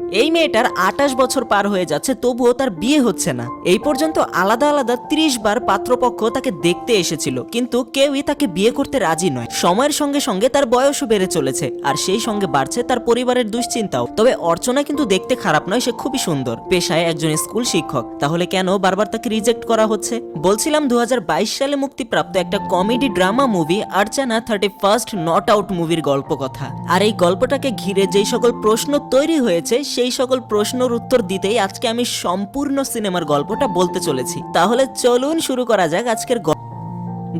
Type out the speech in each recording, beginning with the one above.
এই মেয়েটার আটাশ বছর পার হয়ে যাচ্ছে, তবুও তার বিয়ে হচ্ছে না। এই পর্যন্ত আলাদা আলাদা ত্রিশ বার পাত্রপক্ষ তাকে দেখতে এসেছিল, কিন্তু কেউই তাকে বিয়ে করতে রাজি নয়। সময়ের সঙ্গে সঙ্গে তার বয়সও বেড়ে চলেছে, আর সেই সঙ্গে বাড়ছে তার পরিবারের দুশ্চিন্তাও। তবে অর্চনা কিন্তু দেখতে খারাপ নয়, সে খুবই সুন্দর। পেশায় একজন স্কুল শিক্ষক, তাহলে কেন বারবার তাকে রিজেক্ট করা হচ্ছে? বলছিলাম দু হাজার বাইশ সালে মুক্তিপ্রাপ্ত একটা comedy drama movie, Archana thirty first not out মুভির গল্প কথা আর এই গল্পটাকে ঘিরে যেই সকল প্রশ্ন তৈরি হয়েছে সেই সকল প্রশ্নের উত্তর দিতেই আজকে আমি সম্পূর্ণ সিনেমার গল্পটা বলতে চলেছি। তাহলে চলুন শুরু করা যাক আজকের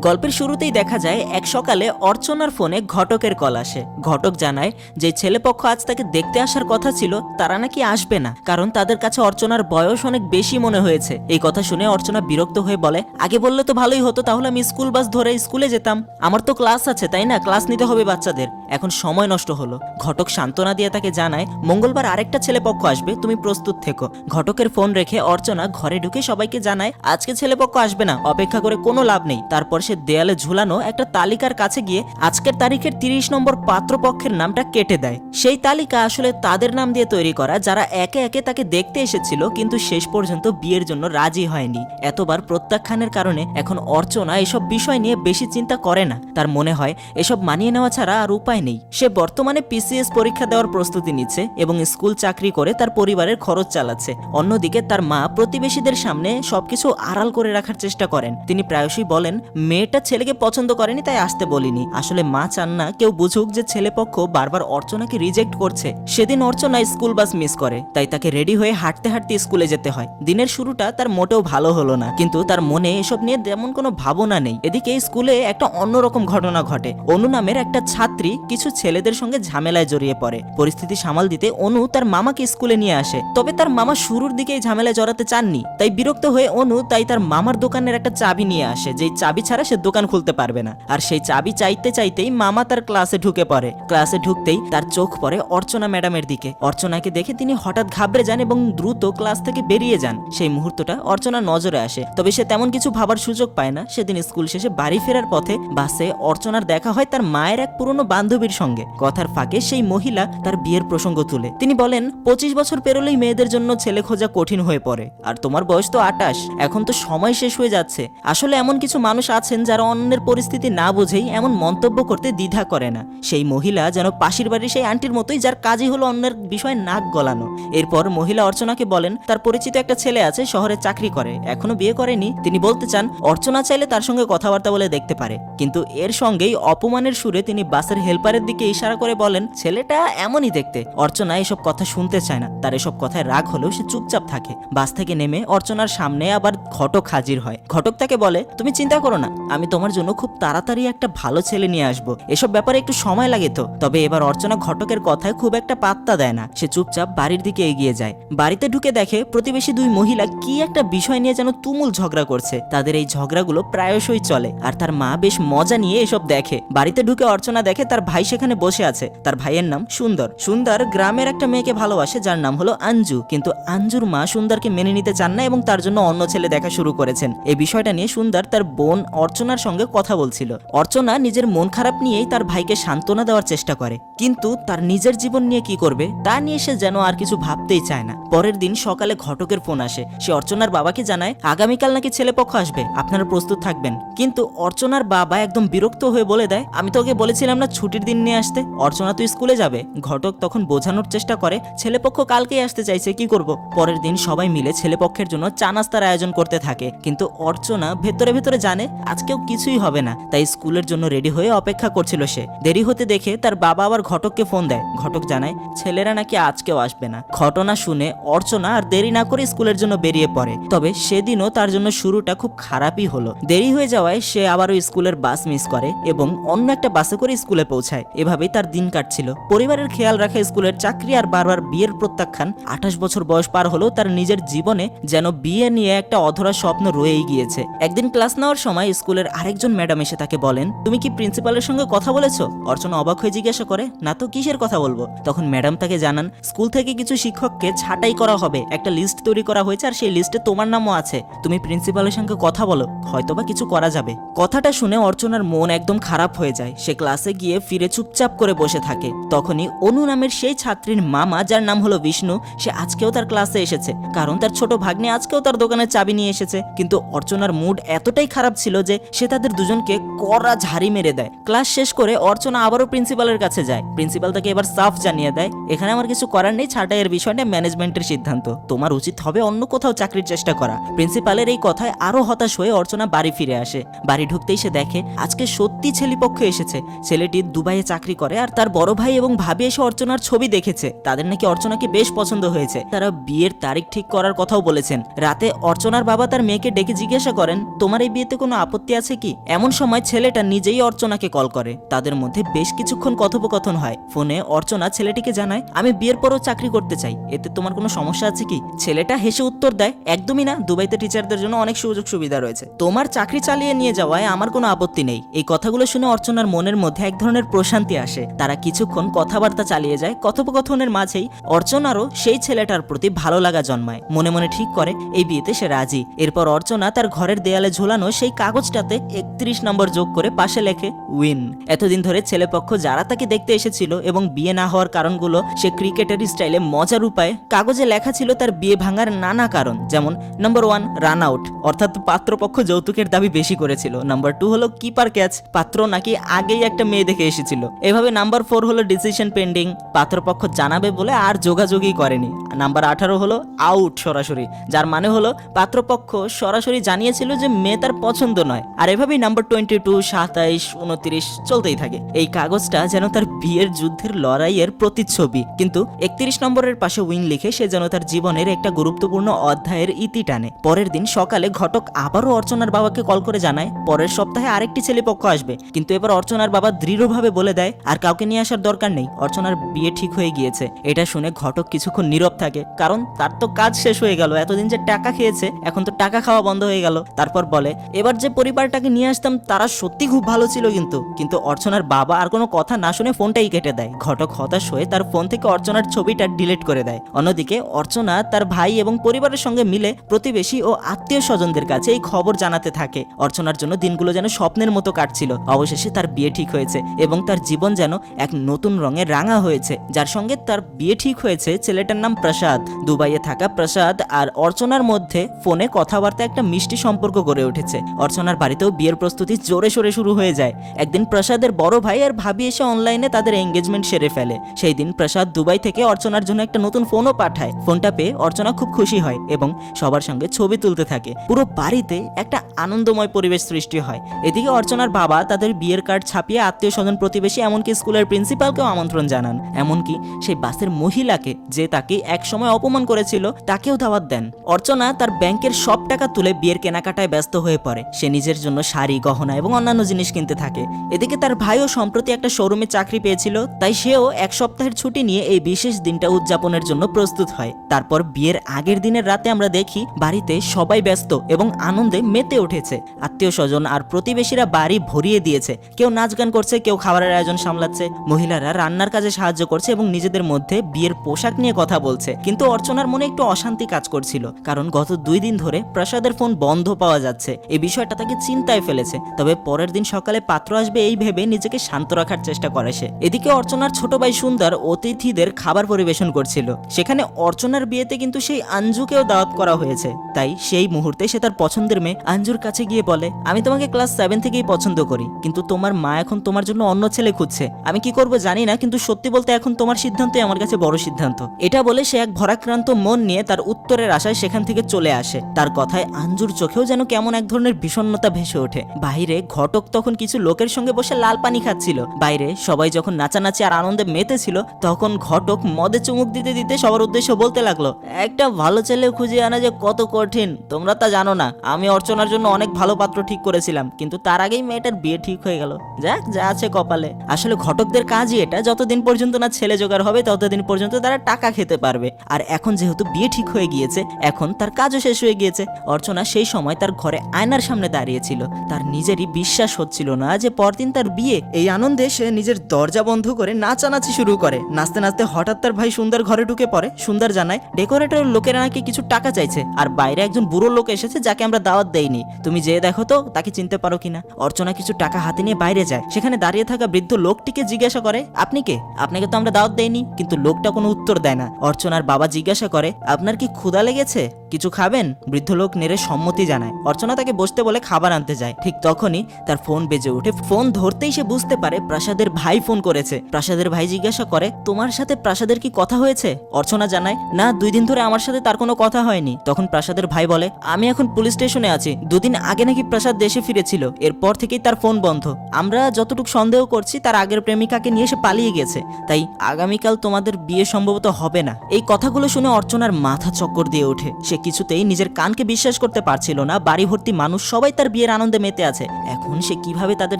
গল্পের শুরুতেই দেখা যায়, এক সকালে অর্চনার ফোনে ঘটকের কল আসে। ঘটক জানায় যে, ছেলেপক্ষ আজ তাকে দেখতে আসার কথা ছিল, তারা নাকি আসবে না, কারণ তাদের কাছে অর্চনার বয়স অনেক বেশি মনে হয়েছে। এই কথা শুনে অর্চনা বিরক্ত হয়ে বলে, আগে বললে তো ভালোই হতো, তাহলে আমি স্কুল বাস ধরে স্কুলে যেতাম। আমার তো ক্লাস আছে, তাই না? ক্লাস নিতে হবে বাচ্চাদের। এখন সময় নষ্ট হলো। ঘটক সান্ত্বনা দিয়ে তাকে জানায়, মঙ্গলবার আরেকটা ছেলেপক্ষ আসবে, তুমি প্রস্তুত থেকো। ঘটকের ফোন রেখে অর্চনা ঘরে ঢুকে সবাইকে জানায়, আজকে ছেলেপক্ষ আসবে না, অপেক্ষা করে কোনো লাভ নেই। তারপর সে দেয়ালে ঝুলানো একটা তালিকার কাছে গিয়ে আজকের তারিখের তিরিশ নম্বর পাত্রপক্ষের নামটা কেটে দেয়। সেই তালিকা আসলে তাদের নাম দিয়ে তৈরি করা, যারা একে একে তাকে দেখতে এসেছিল কিন্তু শেষ পর্যন্ত বিয়ের জন্য রাজি হয়নি। এতবার প্রত্যাখ্যানের কারণে এখন অর্চনা এসব বিষয় নিয়ে বেশি চিন্তা করে না। তার মনে হয়, এসব মানিয়ে নেওয়া ছাড়া আর উপায় নেই। সে বর্তমানে পিসিএস পরীক্ষা দেওয়ার প্রস্তুতি নিচ্ছে এবং স্কুল চাকরি করে তার পরিবারের খরচ চালাচ্ছে। অন্যদিকে তার মা প্রতিবেশীদের সামনে সবকিছু আড়াল করে রাখার চেষ্টা করেন। তিনি প্রায়শই বলেন মেয়েটা ছেলেকে পছন্দ করেনি, তাই আসতে বলিনি। আসলে মা চান না কেউ বুঝুক যে ছেলেপক্ষ বারবার অর্চনাকে রিজেক্ট করছে। সেদিন অর্চনা স্কুল বাস মিস করে, তাই তাকে রেডি হয়ে হাঁটতে হাঁটতে স্কুলে যেতে হয়। দিনের শুরুটা তার মোটেও ভালো হলো না, কিন্তু তার মনে এসব নিয়ে তেমন কোনো ভাবনা নেই। এদিকে স্কুলে একটা অন্যরকম ঘটনা ঘটে। অনু নামের একটা ছাত্রী কিছু ছেলেদের সঙ্গে ঝামেলায় জড়িয়ে পড়ে। পরিস্থিতি সামাল দিতে অনু তার মামাকে স্কুলে নিয়ে আসে। তবে তার মামা শুরুর দিকে ঝামেলায় জড়াতে চাননি, তাই বিরক্ত হয়ে অনু তাই তার মামার দোকানের একটা চাবি নিয়ে আসে, যেই চাবি ছাড়া সে দোকান খুলতে পারবে না। আর সেই চাবি চাইতে চাইতেই মামা তার ক্লাসে ঢুকে পড়ে। ক্লাসে ঢুকতেই তার চোখ পড়ে অর্চনা ম্যাডামের দিকে। অর্চনাকে দেখে তিনি হঠাৎ ঘাবড়ে যান এবং দ্রুত ক্লাস থেকে বেরিয়ে যান। সেই মুহূর্তটা অর্চনা নজরে আসে। তবে সে তেমন কিছু ভাবার সুযোগ পায় না। সেদিন স্কুল শেষে বাড়ি ফেরার পথে বাসে অর্চনার দেখা হয় তার মায়ের এক পুরনো বান্ধবীর সঙ্গে। কথার ফাঁকে সেই মহিলা তার বিয়ের প্রসঙ্গ তুলে। তিনি বলেন, পঁচিশ বছর পেরোলেই মেয়েদের জন্য ছেলে খোঁজা কঠিন হয়ে পড়ে। আর তোমার বয়স তো আটাশ। এখন তো সময় শেষ হয়ে যাচ্ছে। আসলে এমন কিছু মানুষ আছেন যারা অন্যের পরিস্থিতি না বুঝেই এমন মন্তব্য করতে দ্বিধা করে না। সেই মহিলা যেন পাশের বাড়ির সেই আন্টির মতোই যার কাজই হলো অন্যের বিষয়ে নাক গলানো। এরপর মহিলা অর্চনাকে বলেন, তার পরিচিত একটা ছেলে আছে, শহরে চাকরি করে, এখনও বিয়ে করেনি। তিনি বলতে চান, অর্চনা চাইলে তার সঙ্গে কথাবার্তা বলে দেখতে পারে। কিন্তু এর সঙ্গেই অপমানের সুরে তিনি বাসের হেল্পারের দিকে ইশারা করে বলেন, ছেলেটা এমনই দেখতে। অর্চনা এসব কথা শুনতে চায় না। তার এসব কথায় রাগ হলেও সে চুপচাপ থাকে। বাস থেকে নেমে অর্চনার সামনে আবার ঘটক হাজির হয়। ঘটক তাকে বলে, তুমি চিন্তা করো না। আমি তোমার জন্য খুব তাড়াতাড়ি একটা ভালো ছেলে নিয়ে আসব। এসব ব্যাপারে একটু সময় লাগে তো। তবে এবার অর্চনা ঘটকের কথায় খুব একটা পাত্তা দেয় না। সে চুপচাপ বাড়ির দিকে এগিয়ে যায়। বাড়িতে ঢুকে দেখে প্রতিবেশী দুই মহিলা কি একটা বিষয় নিয়ে যেন তুমুল ঝগড়া করছে। তাদের এই ঝগড়াগুলো প্রায়শই চলে, আর তার মা বেশ মজা নিয়ে এসব দেখে। বাড়িতে ঢুকে অর্চনা দেখে তার ভাই সেখানে বসে আছে। তার ভাইয়ের নাম সুন্দর। সুন্দর গ্রামের একটা মেয়েকে ভালোবাসে, যার নাম হলো আঞ্জু। কিন্তু আঞ্জুর মা সুন্দরকে মেনে নিতে চান না এবং তার জন্য অন্য ছেলে দেখা শুরু করেছেন। এই বিষয়টা নিয়ে সুন্দর তার বোন অর্চনার সঙ্গে কথা বলছিল। অর্চনা নিজের মন খারাপ নিয়েই তার ভাইকে সান্ত্বনা দেওয়ার চেষ্টা করে। কিন্তু তার নিজের জীবন নিয়ে কি করবে, তা নিয়ে সে যেন আর কিছু ভাবতেই চায় না। পরের দিন সকালে ঘটকের ফোন আসে। সে অর্চনার বাবাকে জানায়, আগামীকাল নাকি ছেলেপক্ষ আসবে? আপনারা প্রস্তুত থাকবেন। কিন্তু অর্চনার বাবা একদম বিরক্ত হয়ে বলে দেয়, আমি তোকে বলেছিলাম না ছুটির দিন নিয়ে আসতে। অর্চনা তুই স্কুলে যাবে। ঘটক তখন বোঝানোর চেষ্টা করে, ছেলেপক্ষ কালকেই আসতে চাইছে, কি করব? পরের দিন সবাই মিলে ছেলেপক্ষের জন্য চা নাস্তার আয়োজন করতে থাকে। কিন্তু অর্চনা ভেতরে ভেতরে জানে আজকেও কিছুই হবে না। তাই স্কুলের জন্য রেডি হয়ে অপেক্ষা করছিল সে। দেরি হতে দেখে তার বাবা আবার ঘটককে ফোন দেয়। ঘটক জানায়, ছেলেরা নাকি আজকেও আসবে না। ঘটনা শুনে অর্চনা আর দেরি না করে স্কুলের জন্য বেরিয়ে পড়ে। তবে সেদিনও তার জন্য শুরুটা খুব খারাপই হলো। দেরি হয়ে যাওয়ায় সে আবারও স্কুলের বাস মিস করে এবং অন্য একটা বাসে করে স্কুলে পৌঁছায়। এভাবেই তার দিন কাটছিল। পরিবারের খেয়াল রাখা স্কুলের চাকরি আর বারবার বিয়ের প্রত্যাখ্যান। আঠাশ বছর বয়স পার হলেও তার নিজের জীবনে যেন বিয়ে নিয়ে একটা অধরা স্বপ্ন রয়েই গিয়েছে। একদিন ক্লাস নেওয়ার সময় স্কুলের আরেকজন ম্যাডাম এসে তাকে বলেন, তুমি কি প্রিন্সিপালের সঙ্গে কথা বলেছ? অর্চনা অবাক হয়ে জিজ্ঞাসা করে, না তো, কিসের কথা বলব? তখন ম্যাডাম তাকে জানান, স্কুল থেকে কিছু শিক্ষককে ছাঁটাই করা হবে। একটা লিস্ট তৈরি করা হয়েছে আর সেই লিস্টে তোমার নামও আছে। তুমি প্রিন্সিপালের সঙ্গে কথা বলো, হয়তোবা কিছু করা যাবে। কথাটা শুনে অর্চনার মন একদম খারাপ হয়ে যায়। সে ক্লাসে গিয়ে ফিরে চুপচাপ করে বসে থাকে। তখনই অনু নামের সেই ছাত্রীর মামা, যার নাম হলো বিষ্ণু, সে আজকেও তার ক্লাসে এসেছে। কারণ তার ছোট ভাগ্নে আজকেও তার দোকানের চাবি নিয়ে এসেছে। কিন্তু অর্চনার মুড এতটাই খারাপ ছিল যে সে তাদের দুজনকে কড়া ঝাড়ি মেরে দেয়। ক্লাস শেষ করে অর্চনা আবারও প্রিন্সিপালের কাছে যায়। প্রিন্সিপাল তাকে এবার সাফ জানিয়ে দেয়, এখানে আমার কিছু করার নেই ছাঁটাইয়ের বিষয়টা ম্যানেজমেন্টের সিদ্ধান্ত। তোমার উচিত হবে অন্য কোথাও চাকরির চেষ্টা করা। প্রিন্সিপালের এই কথায় আরও হতাশ হয়ে অর্চনা বাড়ি ফিরে আসে। বাড়ি ঢুকতেই সে দেখে, আজকে সত্যি ছেলেপক্ষ এসেছে। ছেলেটি দুবাইয়ে চাকরি করে আর তার বড় ভাই এবং ভাবি এসে অর্চনার ছবি দেখেছে। তাদের নাকি অর্চনাকে বেশ পছন্দ হয়েছে। তারা বিয়ের তারিখ ঠিক করার কথাও বলেছেন। রাতে অর্চনার বাবা তার মেয়েকে ডেকে জিজ্ঞাসা করেন, তোমার এই বিয়েতে কোনো আপত্তি আছে কি? এমন সময় ছেলেটা নিজেই অর্চনাকে কল করে। তাদের মধ্যে বেশ কিছুক্ষণ কথোপকথন হয়। ফোনে, অর্চনা, ছেলেটিকে জানায় আমি বিয়ের পরও চাকরি করতে চাই। এতে তোমার কোনো সমস্যা আছে কি? ছেলেটা হেসে উত্তর দেয়, একদমই না। দুবাইতে টিচারদের জন্য অনেক সুযোগ সুবিধা রয়েছে। তোমার চাকরি চালিয়ে নিয়ে যাওয়ায় আমার কোনো আপত্তি নেই। এই কথাগুলো শুনে অর্চনার মনের মধ্যে এক ধরনের প্রশান্তি আসে। তারা কিছুক্ষণ কথাবার্তা চালিয়ে যায়। কথোপকথনের মাঝেই অর্চনারও সেই ছেলেটার প্রতি ভালো লাগা জন্মায়। মনে মনে ঠিক করে, এই বিয়েতে সে রাজি। এরপর অর্চনা তার ঘরের দেয়ালে ঝোলানো সেই কাগজটাতে একত্রিশ নম্বর যোগ করে পাশে লেখে উইন। এতদিন ধরে ছেলেপক্ষ যারা তাকে দেখতে এসেছিল এবং বিয়ে না হওয়ার কারণগুলো সে ক্রিকেটের স্টাইলে মজার উপায়ে কাগজে লেখা ছিল তার বিয়ে ভাঙার নানা কারণ, যেমন নম্বর ওয়ান রান আউট অর্থাৎ পাত্রপক্ষ যৌতুকের দাবি বেশি করেছিল। নাম্বার টু হলো কিপার ক্যাচ পাত্র নাকি আগেই একটা মেয়ে দেখে এসেছিল। এভাবে নাম্বার ফোর হলো ডিসিশন পেন্ডিং পাত্রপক্ষ জানাবে বলে আর যোগাযোগই করেনি। নাম্বার আঠারো হলো আউট সরাসরি, যার মানে হলো পাত্রপক্ষ সরাসরি জানিয়েছিল যে মেয়ে তার পছন্দ নয়। আর এভাবেই নাম্বার টোয়েন্টি টু সাতাইশ, উনত্রিশ চলতেই থাকে। এই কাগজটা যেন তার বিয়ের যুদ্ধের লড়াইয়ের প্রতিচ্ছবি। কিন্তু একত্রিশ নম্বরের পাশে উইন লিখে সে যেন তার জীবনের একটা গুরুত্বপূর্ণ অধ্যায়ের ইতি টানে। পরের দিন সকালে ঘটক আবারও অর্চনার বাবাকে কল করে জানায়, পরের সপ্তাহে আরেকটি ছেলে পক্ষ আসবে। কিন্তু এবার অর্চনার বাবা দৃঢ়ভাবে বলে দেয়, আর কাউকে নিয়ে আসার দরকার নেই, অর্চনার বিয়ে ঠিক হয়ে গিয়েছে। এটা শুনে ঘটক কিছুক্ষণ নীরব থাকে, কারণ তার তো কাজ শেষ হয়ে গেল, এতদিন যে টাকা খেয়েছে, এখন তো টাকা খাওয়া বন্ধ হয়ে গেল। তারপর বলে, এবার যে পরিবারটাকে নিয়ে আসতাম, তারা সত্যি খুব ভালো ছিল কিন্তু। কিন্তু অর্চনার বাবা আর কোনো কথা না শুনে ফোনটাই কেটে দেয়। ঘটক হতাশ হয়ে তার ফোন থেকে অর্চনার ছবিটা ডিলিট করে দেয়। অন্যদিকে অর্চনা তার ভাই এবং পরিবারের সঙ্গে মিলে প্রতিবেশী ও আত্মীয় স্বজনদের কাছে এই খবর জানাতে থাকে। অর্চনার জন্য দিনগুলো যেন স্বপ্নের মতো কাটছিল। অবশেষে তার বিয়ে ঠিক হয়েছে এবং তার জীবন যেন এক নতুন রঙে রাঙা হয়েছে। যার সঙ্গে তার বিয়ে ঠিক হয়েছে ছেলেটার নাম প্রসাদ। দুবাইয়ে থাকা প্রসাদ আর অর্চনার মধ্যে ফোনে কথাবার্তা একটা মিষ্টি সম্পর্ক গড়ে উঠেছে। অর্চনার বাড়িতেও বিয়ের প্রস্তুতি জোরে সোরে শুরু হয়ে যায়। একদিন প্রসাদের বড় ভাই আর ভাবি এসে অনলাইনে তাদের এঙ্গেজমেন্ট সেরে ফেলে। সেই দিন প্রসাদ দুবাই থেকে অর্চনার জন্য একটা নতুন ফোনও পাঠায়। ফোনটা পেয়ে অর্চনা খুব খুশি হয় এবং সবার সঙ্গে ছবি তুলতে থাকে। পুরো বাড়িতে একটা আনন্দময় পরিবেশ সৃষ্টি হয়। এদিকে অর্চনার বাবা তাদের বিয়ের কার্ড ছাপিয়ে আত্মীয় স্বজন প্রতিবেশী এমনকি স্কুলের প্রিন্সিপালকেও আমন্ত্রণ জানান। এমনকি সেই বাসের মহিলাকে যে তাকে একসময় অপমান করেছিল, তাকেও দাওয়াত দেন। অর্চনা তার ব্যাংকের সব টাকা তুলে বিয়ের কেনাকাটায় ব্যস্ত হয়ে পড়ে। সে নিজের জন্য শাড়ি, গহনা এবং অন্যান্য জিনিস কিনতে থাকে। এদিকে তার ভাইও সম্প্রতি একটা শোরুমে চাকরি পেয়েছিল, তাই সেও এক সপ্তাহের ছুটি নিয়ে এই বিশেষ দিনটা উদযাপনের জন্য প্রস্তুত হয়। তারপর বিয়ের আগের দিনের রাতে আমরা দেখি, বাড়িতে সবাই ব্যস্ত এবং আনন্দে মেতে উঠেছে। আত্মীয় স্বজন আর প্রতিবেশীরা বাড়ি ভরিয়ে দিয়েছে। কেউ নাচ গান করছে, কেউ খাবারের আয়োজন সামলাচ্ছে। মহিলারা রান্নার কাজে সাহায্য করছে এবং নিজেদের মধ্যে বিয়ের পোশাক নিয়ে কথা বলছে। কিন্তু অর্চনার মনে একটু অশান্তি কাজ করছিল, কারণ গত দুই দিন ধরে প্রসাদের ফোন বন্ধ পাওয়া যাচ্ছে। এই বিষয়টা তাকে চিন্তায় ফেলেছে, তবে পরের দিন সকালে পাত্র আসবে এই ভেবে নিজেকে শান্ত রাখার চেষ্টা করে সে। এদিকে অর্চনার ছোট ভাই সুন্দর অতিথিদের খাবার পরিবেশন করছিল। সেখানে অর্চনার বিয়েতে কিন্তু সেই আঞ্জুকেও দাওয়াত করা হয়েছে। তাই সেই মুহূর্তে সে তার পছন্দের মেয়ে আঞ্জুর কাছে গিয়ে বলে, আমি তোমাকে ক্লাস সেভেন থেকেই পছন্দ করি, কিন্তু তোমার মা এখন তোমার জন্য অন্য ছেলে খুঁজছে। আমি কি করব জানি না, কিন্তু সত্যি বলতে এখন তোমার সিদ্ধান্তই আমার কাছে বড় সিদ্ধান্ত। এটা বলে সে এক ভরাক্রান্ত মন নিয়ে তার উত্তরের আশায় সেখান থেকে চলে আসে। তার কথায় আঞ্জুর চোখেও যেন কেমন এক ধরনের বিষণ্ণতা ভেসে ওঠে। বাইরে ঘটক তখন কিছু লোকের সঙ্গে বসে লাল পানি খাচ্ছিল। বাইরে সবাই যখন নাচানাচি আর আনন্দে মেতেছিল, তখন ঘটক মদে চুমুক দিতে দিতে সবার উদ্দেশ্য বলতে লাগল, একটা ভালো ছেলে খুঁজে আনা যে কত কঠিন, তোমরা তা জানো না। আমি অর্চনার জন্য অনেক ভালো পাত্র ঠিক করেছিলাম, কিন্তু তার আগেই মেয়েটার বিয়ে ঠিক হয়ে গেল। যাক, যা আছে কপালে। আসলে ঘটকদের কাজই এটা, যতদিন পর্যন্ত না ছেলে জোগাড় হবে, ততদিন পর্যন্ত তারা টাকা খেতে পারবে। আর এখন যেহেতু বিয়ে ঠিক হয়ে গিয়েছে, এখন তার কাজও শেষ হয়ে গিয়েছে। অর্চনা সেই সময় তার ঘরে আয়নার সামনে দাঁড়িয়েছিল। তার নিজেরই বিশ্বাস হচ্ছিল না যে পরদিন তার বিয়ে। এই আনন্দে সে নিজের দরজা বন্ধ করে নাচানাচি শুরু করে। নাচতে নাচতে হঠাৎ তার ভাই সুন্দর ঘরে ঢুকে পড়ে। সুন্দর জানায় ডেকোরেটরের লোকেরা নাকি কিছু টাকা চাইছে। আর বাইরে একজন বুড়ো লোক এসেছে যাকে আমরা দাওয়াত দেইনি। তুমি যেয়ে দেখো তো, তাকে চিনতে পারো কিনা? অর্চনা কিছু টাকা হাতে নিয়ে বাইরে যায়। সেখানে দাঁড়িয়ে থাকা বৃদ্ধ লোকটিকে জিজ্ঞাসা করে, আপনি কে? আপনাকে তো আমরা দাওয়াত দেইনি। কিন্তু লোকটা কোনো উত্তর দেয় না। অর্চনার বাবা জিজ্ঞাসা করে, আপনার কি ক্ষুধা লেগেছে? কিছু খাবেন? বৃদ্ধ লোক নেড়ে সম্মতি জানায়। অর্চনা তাকে বসতে বলে খাবার আনতে যায়। ঠিক তখনই তার ফোন বেজে ওঠে। ফোন ধরতেই সে বুঝতে পারে প্রাসাদের ভাই ফোন করেছে। প্রাসাদের ভাই জিজ্ঞাসা করে, তোমার সাথে প্রাসাদের কি কথা হয়েছে? অর্চনা জানায়, না, দুই দিন ধরে আমার সাথে তার কোনো কথা হয়নি। তখন প্রাসাদের ভাই বলে, আমি এখন পুলিশ স্টেশনে আছি। দুদিন আগে নাকি প্রাসাদ দেশে ফিরেছিল। এরপর থেকেই তার ফোন বন্ধ। আমরা যতটুকু সন্দেহ করছি, তার আগের প্রেমিকাকে নিয়ে সে পালিয়ে গেছে। তাই আগামীকাল তোমাদের বিয়ে সম্ভবত হবে না। এই কথাগুলো শুনে অর্চনার মাথা চক্কর দিয়ে ওঠে। সে কিছুতেই নিজের কানকে বিশ্বাস করতে পারছিল না। বাড়ি ভর্তি মানুষ সবাই তার বিয়ের আনন্দে মেতে আছে। এখন সে কীভাবে তাদের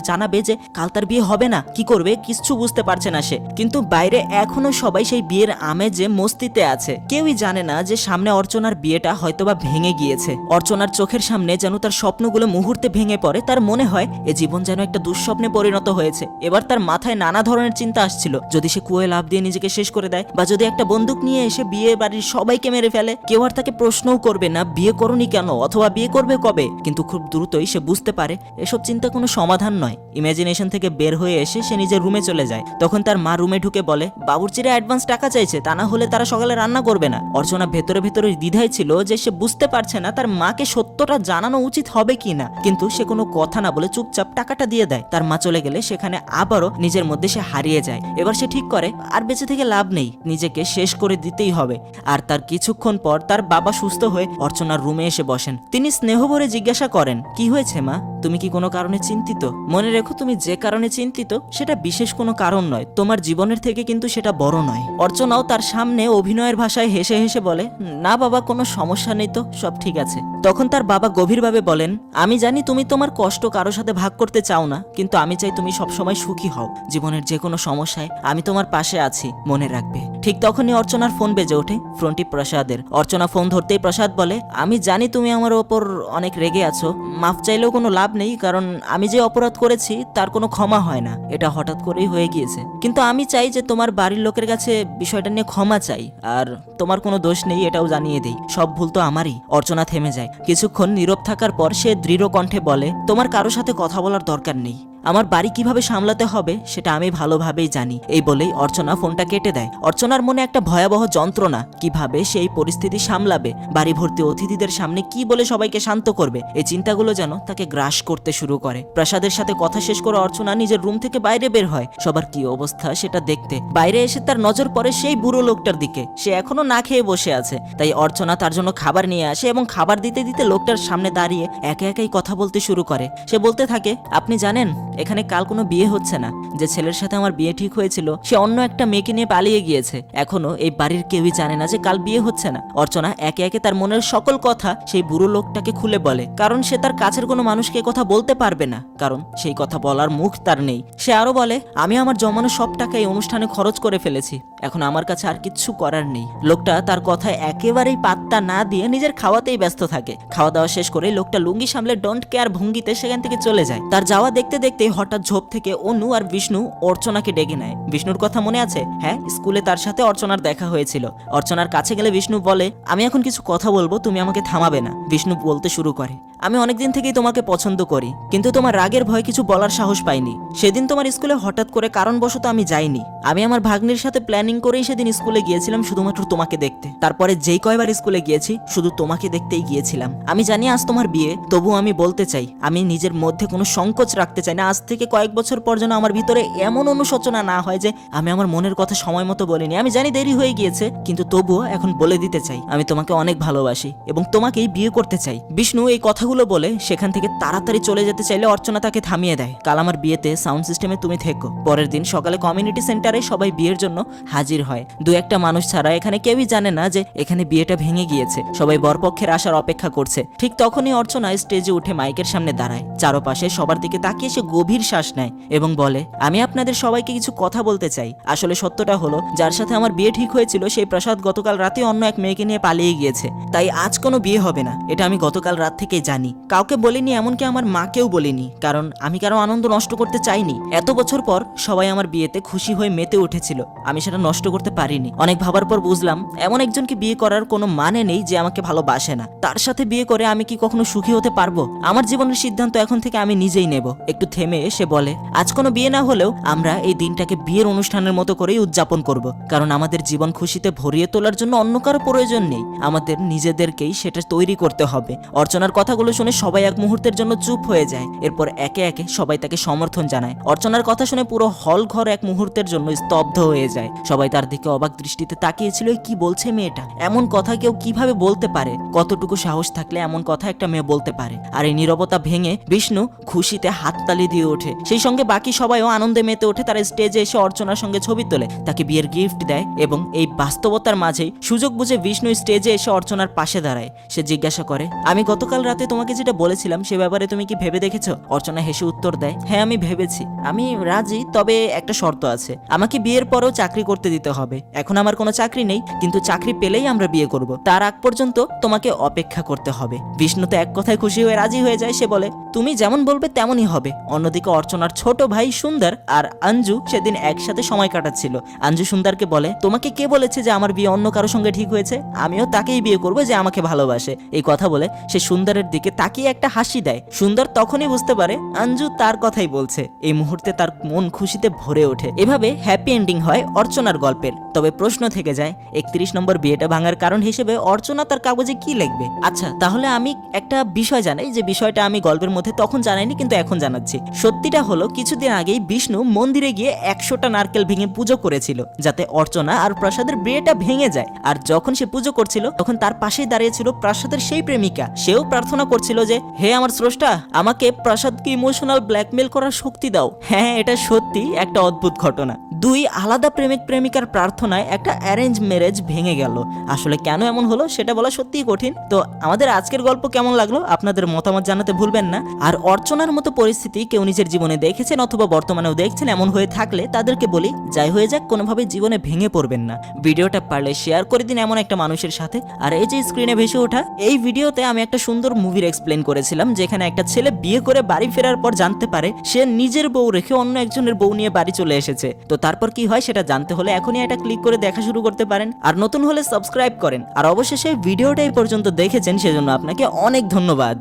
জানাবে যে কাল তার বিয়ে হবে না? কি করবে? কিছু বুঝতে পারছে না সে। কিন্তু বাইরে এখনও সবাই সেই বিয়ের আমেজে মস্তিতে আছে। কেউই জানে না যে সামনে অর্চনার বিয়েটা হয়তোবা ভেঙে গিয়েছে। অর্চনার চোখের সামনে যেন তার স্বপ্নগুলো মুহূর্তে ভেঙে পড়ে, তার মনে হয় এ জীবন যেন একটা দুঃস্বপ্নে পরিণত হয়েছে। এবার তার মাথায় নানা ধরনের চিন্তা আসছিল। যদি সে কুয়ে লাভ দিয়ে নিজেকে শেষ করে দেয়, বা যদি একটা বন্দুক নিয়ে এসে বিয়ে বাড়ির সবাইকে মেরে ফেলে, কেউ আর তাকে প্রশ্নও করবে না, বিয়ে করনি কেন অথবা বিয়ে করবে কবে? কিন্তু খুব দ্রুতই সে বুঝতে পারে, এসব চিন্তা কোনো সমাধান নয়। ইমাজিনেশন থেকে বের হয়ে এসে সে নিজের রুমে চলে যায়। তখন তার মা রুমে ঢুকে বলে, বাবুর্চিরা অ্যাডভান্স টাকা চাইছে, তা না হলে তারা সকালে রান্না করবে না। অর্চনা ভেতরে ভেতরে দ্বিধায় ছিল যে সে বুঝতে পারছে না তার মাকে সত্যটা জানানো উচিত হবে কি না কিন্তু সে কোনো কথা না বলে চুপচাপ টাকাটা দিয়ে দেয়। তার মা চলে গেলে সেখানে আবারও নিজের মধ্যে সে হারিয়ে যায়। এবার সে ঠিক করে, আর বেঁচে থেকে লাভ নেই, নিজেকে শেষ করে দিতেই হবে। আর তার কিছুক্ষণ পর তার বাবা সুস্থ হয়ে অর্চনার রুমে এসে বসেন। তিনি স্নেহ ভরে জিজ্ঞাসা করেন, কি হয়েছে মা? তুমি কি কোনো কারণে চিন্তিত? মনে রেখো তুমি যে কারণে চিন্তিত, সেটা বিশেষ কোনো কারণ নয়। তোমার জীবনের থেকে কিন্তু সেটা বড় নয়। অর্চনাও তার সামনে অভিনয়ের ভাষায় হেসে হেসে বলে, না বাবা, কোনো সমস্যা নেই তো, সব ঠিক আছে। তখন তার বাবা গভীরভাবে বলেন, আমি জানি তুমি তোমার কষ্ট কারও সাথে ভাগ করতে চাও না, কিন্তু আমি চাই তুমি সবসময় সুখী হও। জীবনের যে কোনো সমস্যায় আমি তোমার পাশে আছি, মনে রাখবে। ঠিক তখনই অর্চনার ফোন বেজে ওঠে, ফোনটি প্রসাদের। অর্চনা ফোন ধরতেই প্রসাদ বলে, আমি জানি তুমি আমার ওপর অনেক রেগে আছো। মাফ চাইলেও কোনো লাভ নেই, কারণ আমি যে অপরাধ করেছি, তার কোনো ক্ষমা হয় না। এটা হঠাৎ করেই হয়ে গিয়েছে। কিন্তু আমি চাই যে তোমার বাড়ির লোকের কাছে বিষয়টা নিয়ে ক্ষমা চাই, আর তোমার কোনো দোষ নেই, এটাও জানিয়ে দেই। সব ভুল তো আমারই। অর্চনা থেমে যায়। কিছুক্ষণ নীরব থাকার পর সে দৃঢ় কণ্ঠে বলে, তোমার কারও সাথে কথা বলার দরকার নেই। আমার বাড়ি কীভাবে সামলাতে হবে, সেটা আমি ভালোভাবেই জানি। এই বলেই অর্চনা ফোনটা কেটে দেয়। অর্চনার মনে একটা ভয়াবহ যন্ত্রণা, কীভাবে সেই পরিস্থিতি সামলাবে। বাড়ি ভর্তি অতিথিদের সামনে কি বলে সবাইকে শান্ত করবে? এই চিন্তাগুলো যেন তাকে গ্রাস করতে শুরু করে। প্রাসাদের সাথে কথা শেষ করে অর্চনা নিজের রুম থেকে বাইরে বের হয়। সবার কি অবস্থা সেটা দেখতে। বাইরে এসে তার নজর পড়ে সেই বুড়ো লোকটার দিকে। সে এখনও না খেয়ে বসে আছে। তাই অর্চনা তার জন্য খাবার নিয়ে আসে এবং খাবার দিতে দিতে লোকটার সামনে দাঁড়িয়ে একে একাই কথা বলতে শুরু করে। সে বলতে থাকে, আপনি জানেন, এখানে কাল কোনো বিয়ে হচ্ছে না। যে ছেলের সাথে আমার বিয়ে ঠিক হয়েছিল, সে অন্য একটা মেয়েকে নিয়ে পালিয়ে গিয়েছে। এখনও এই বাড়ির কেউই জানে না যে কাল বিয়ে হচ্ছে না। অর্চনা একে একে তার মনের সকল কথা সেই বুড়ো লোকটাকে খুলে বলে, কারণ সে তার কাছের কোনো মানুষকে কথা বলতে পারবে না। কারণ সেই কথা বলার মুখ তার নেই। সে আরও বলে, আমি আমার জমানো সব টাকা এই অনুষ্ঠানে খরচ করে ফেলেছি। এখন আমার কাছে আর কিচ্ছু করার নেই। লোকটা তার কথায় একেবারেই পাত্তা না দিয়ে নিজের খাওয়াতেই ব্যস্ত থাকে। খাওয়া দাওয়া শেষ করে লোকটা লুঙ্গি সামলে ডোন্ট কেয়ার ভঙ্গিতে সেখান থেকে চলে যায়। তার যাওয়া দেখতে দেখতে হঠাৎ ঝোপ থেকে অনু আর বিষ্ণু অর্চনাকে ডেকে নেয়। বিষ্ণুর কথা মনে আছে? হ্যাঁ স্কুলে তার সাথে অর্চনার দেখা হয়েছিল। অর্চনার কাছে গেলে বিষ্ণু বলে, আমি এখন কিছু কথা বলব তুমি আমাকে থামাবে না। বিষ্ণু বলতে শুরু করে। আমি অনেকদিন থেকেই তোমাকে পছন্দ করি, কিন্তু তোমার রাগের ভয় কিছু বলার সাহস পাইনি। সেদিন তোমার স্কুলে হঠাৎ করে কারণবশত আমি যাইনি। আমি আমার ভাগ্নির সাথে প্ল্যানিং করেই সেদিন স্কুলে গিয়েছিলাম শুধুমাত্র তোমাকে দেখতে। তারপরে যেই কয়বার স্কুলে গিয়েছি, শুধু তোমাকে দেখতেই গিয়েছিলাম। আমি জানি আজ তোমার বিয়ে তবু আমি বলতে চাই, আমি নিজের মধ্যে কোনো সংকোচ রাখতে চাই না। আজ থেকে কয়েক বছর পর যেন আমার ভিতরে এমন অনুশোচনা না হয় যে, আমি আমার মনের কথা সময় মতো বলিনি। আমি জানি দেরি হয়ে গিয়েছে, কিন্তু তবুও এখন বলে দিতে চাই, আমি তোমাকে অনেক ভালোবাসি এবং তোমাকেই বিয়ে করতে চাই। বিষ্ণু, এই কথাগুলো বলে সেখান থেকে তাড়াতাড়ি চলে যেতে চাইলে অর্চনা তাকে থামিয়ে দেয়। কাল আমার বিয়েতে সাউন্ড সিস্টেমে তুমি থেকো। পরের দিন সকালে কমিউনিটি সেন্টারে সবাই বিয়ের জন্য হাজির হয়। দু একটা মানুষ ছাড়া এখানে কেউই জানে না যে এখানে বিয়েটা ভেঙে গিয়েছে। সবাই বরপক্ষের আসার অপেক্ষা করছে। ঠিক তখনই অর্চনা স্টেজে উঠে মাইকের সামনে দাঁড়ায়। চারপাশে সবার দিকে তাকিয়ে সে গভীর শ্বাস নেয় এবং বলে, আমি আপনাদের সবাইকে কিছু কথা বলতে চাই। আসলে সত্যটা হলো, যার সাথে আমার বিয়ে ঠিক হয়েছিল সেই প্রসাদ গতকাল রাতে অন্য এক মেয়েকে নিয়ে পালিয়ে গিয়েছে। তাই আজ কোনো বিয়ে হবে না। এটা আমি গতকাল রাত থেকেই জানি। জানি। কাউকে বলিনি, এমনকি আমার মাকেও বলিনি। কারণ আমি কারও আনন্দ নষ্ট করতে চাইনি। এত বছর পর সবাই আমার বিয়েতে খুশি হয়ে মেতে উঠেছিল। আমি সেটা নষ্ট করতে পারিনি। অনেক ভাবার পর বুঝলাম, এমন একজনকে বিয়ে করার কোনো মানে নেই যে আমাকে ভালোবাসে না। তার সাথে বিয়ে করে আমি কি কখনো সুখী হতে পারব? আমার জীবনের সিদ্ধান্ত এখন থেকে আমি নিজেই নেব। একটু থেমে সে বলে, আজ কোনো বিয়ে না হলেও আমরা এই দিনটাকে বিয়ের অনুষ্ঠানের মতো করেই উদযাপন করব। কারণ আমাদের জীবন খুশিতে ভরিয়ে তোলার জন্য অন্য কারও প্রয়োজন নেই। আমাদের নিজেদেরকেই সেটা তৈরি করতে হবে। অর্চনার কথাগুলো শুনে সবাই এক মুহূর্তের জন্য চুপ হয়ে যায়। এরপর একে একে সবাই তাকে সমর্থন জানায়। অর্চনার কথা শুনে পুরো হল ঘর এক মুহূর্তের জন্য স্তব্ধ হয়ে যায়। সবাই তার দিকে অবাক দৃষ্টিতে তাকিয়েছিল কি বলছে মেয়েটা? এমন কথা কেউ কীভাবে বলতে পারে? কতটুকু সাহস থাকলে এমন কথা একটা মেয়ে বলতে পারে? আর এই নীরবতা ভেঙে বিষ্ণু খুশিতে হাততালি দিয়ে ওঠে। সেই সঙ্গে বাকি সবাইও আনন্দে মেতে ওঠে। তারা স্টেজে এসে অর্চনার সঙ্গে ছবি তোলে। তাকে বিয়ের গিফট দেয় এবং এই বাস্তবতার মাঝেই সুযোগ বুঝে বিষ্ণু স্টেজে এসে অর্চনার পাশে দাঁড়ায়। সে জিজ্ঞাসা করে, আমি গতকাল রাতে তোমাকে যেটা বলেছিলাম সে ব্যাপারে তুমি কি ভেবে দেখেছ? অর্চনা হেসে উত্তর দেয় হ্যাঁ আমি ভেবেছি। আমি রাজি, তবে একটা শর্ত আছে। আমাকে বিয়ের পরেও চাকরি করতে দিতে হবে। এখন আমার কোনো চাকরি নেই, কিন্তু চাকরি পেলেই আমরা বিয়ে করব। তার আগ পর্যন্ত তোমাকে অপেক্ষা করতে হবে। বিষ্ণু তো এক কথায় খুশি হয়ে রাজি হয়ে যায়। সে বলে, তুমি যেমন বলবে তেমনই হবে। অন্যদিকে অর্চনার ছোট ভাই সুন্দর আর আঞ্জু সেদিন একসাথে সময় কাটাচ্ছিল। আঞ্জু সুন্দরকে বলে, তোমাকে কে বলেছে যে আমার বিয়ে অন্য কারোর সঙ্গে ঠিক হয়েছে? আমিও তাকেই বিয়ে করব যে আমাকে ভালোবাসে। এই কথা বলে সে সুন্দরের দিকে তাকিয়ে একটা হাসি দেয়। সুন্দর তখনই বুঝতে পারে অঞ্জু তার কথাই বলছে। এই মুহূর্তে তার মন খুশিতে ভরে ওঠে। এভাবে হ্যাপি এন্ডিং হয় অর্চনার গল্পের। তবে প্রশ্ন থেকে যায়, একত্রিশ নম্বর বিয়েটা ভাঙার কারণ হিসেবে অর্চনা তার কাগজে কি লিখবে? আচ্ছা তাহলে আমি একটা বিষয় জানাই যে বিষয়টা আমি গল্পের মধ্যে তখন জানাইনি কিন্তু এখন জানাচ্ছি। সত্যিটা হলো, কিছুদিন আগেই বিষ্ণু মন্দিরে গিয়ে একশোটা নারকেল ভেঙে পুজো করেছিল, যাতে অর্চনা আর প্রাসাদের বিয়েটা ভেঙে যায়। আর যখন সে পুজো করছিল, তখন তার পাশেই দাঁড়িয়েছিল প্রাসাদের সেই প্রেমিকা। সেও প্রার্থনা করছিল যে, হে আমার স্রষ্টা, আমাকে প্রাসাদকে ইমোশনাল ব্ল্যাকমেল করার শক্তি দাও। হ্যাঁ এটা সত্যি একটা অদ্ভুত ঘটনা। দুই আলাদা প্রেমিক প্রেমিকার প্রার্থনায় একটা অ্যারেঞ্জ ম্যারেজ ভেঙে গেল। আসলে কেন এমন হলো সেটা বলা সত্যিই কঠিন। তো আমাদের আজকের গল্প কেমন লাগল আপনাদের মতামত জানাতে ভুলবেন না। আর অর্চনার মতো পরিস্থিতি কেউ নিজের জীবনে দেখেছেন অথবা বর্তমানেও দেখছেন এমন হয়ে থাকলে তাদেরকে বলি, যাই হয়ে যাক কোনোভাবে জীবনে ভেঙে পড়বেন না। ভিডিওটা পারলে শেয়ার করে দিন এমন একটা মানুষের সাথে। আর এই যে স্ক্রিনে ভেসে ওঠা, এই ভিডিওতে আমি একটা সুন্দর মুভির এক্সপ্লেন করেছিলাম, যেখানে একটা ছেলে বিয়ে করে বাড়ি ফেরার পর জানতে পারে, সে নিজের বউ রেখে অন্য একজনের বউ নিয়ে বাড়ি চলে এসেছে। তো তারপর কি হয় সেটা জানতে হলে এখনই এটা ক্লিক করে দেখা শুরু করতে পারেন। আর নতুন হলে সাবস্ক্রাইব করেন। আর অবশেষে ভিডিওটা এই পর্যন্ত দেখেছেন, সেজন্য আপনাকে অনেক ধন্যবাদ।